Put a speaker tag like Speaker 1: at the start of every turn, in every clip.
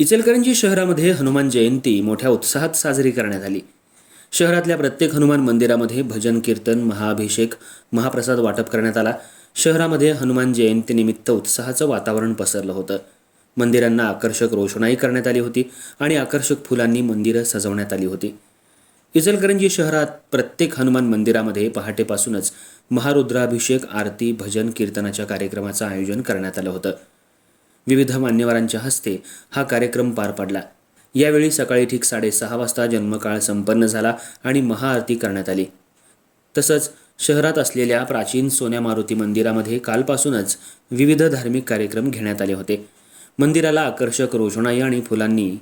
Speaker 1: इचलकरंजी शहरामध्ये हनुमान जयंती मोठ्या उत्साहात साजरी करण्यात आली. शहरातल्या प्रत्येक हनुमान मंदिरामध्ये भजन कीर्तन महाअभिषेक महाप्रसाद वाटप करण्यात आला. शहरामध्ये हनुमान जयंतीनिमित्त उत्साहाचं वातावरण पसरलं होतं. मंदिरांना आकर्षक रोषणाई करण्यात आली होती आणि आकर्षक फुलांनी मंदिरं सजवण्यात आली होती. इचलकरंजी शहरात प्रत्येक हनुमान मंदिरामध्ये पहाटेपासूनच महारुद्राभिषेक आरती भजन कीर्तनाच्या कार्यक्रमाचं आयोजन करण्यात आलं होतं. विविध मान्यवरांच्या हस्ते हा कार्यक्रम पार पडला. यावेळी सकाळी ठीक साडेसहा वाजता जन्मकाळ संपन्न झाला आणि महाआरती करण्यात आली. तसंच शहरात असलेल्या प्राचीन सोन्या मारुती मंदिरामध्ये कालपासूनच विविध धार्मिक कार्यक्रम घेण्यात आले होते. मंदिराला आकर्षक रोषणाई आणि फुलांनी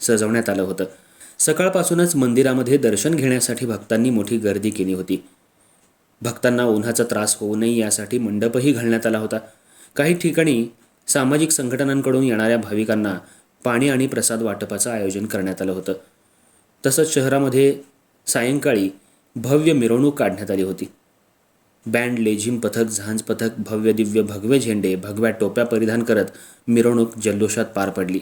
Speaker 1: सजवण्यात आलं होतं. सकाळपासूनच मंदिरामध्ये दर्शन घेण्यासाठी भक्तांनी मोठी गर्दी केली होती. भक्तांना उन्हाचा त्रास होऊ नये यासाठी मंडपही घालण्यात आला होता. काही ठिकाणी सामाजिक संघटनांकडून येणाऱ्या भाविकांना पाणी आणि प्रसाद वाटपाचं आयोजन करण्यात आलं होतं. तसंच शहरामध्ये सायंकाळी भव्य मिरवणूक काढण्यात आली होती. बँड लेझिम पथक झांज पथक भव्य दिव्य भगवे झेंडे भगव्या टोप्या परिधान करत मिरवणूक जल्लोषात पार पडली.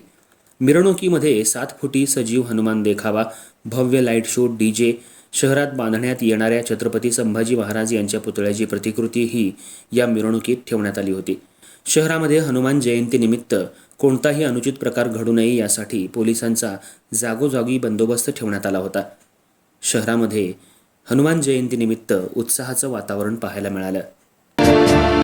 Speaker 1: मिरवणुकीमध्ये सात फुटी सजीव हनुमान देखावा भव्य लाइट शो डी जे शहरात बांधण्यात येणाऱ्या छत्रपती संभाजी महाराज यांच्या पुतळ्याची प्रतिकृतीही या मिरवणुकीत ठेवण्यात आली होती. शहरामध्ये हनुमान जयंतीनिमित्त कोणताही अनुचित प्रकार घडू नये यासाठी पोलिसांचा जागोजागी बंदोबस्त ठेवण्यात आला होता. शहरामध्ये हनुमान जयंतीनिमित्त उत्साहाचं वातावरण पाहायला मिळालं.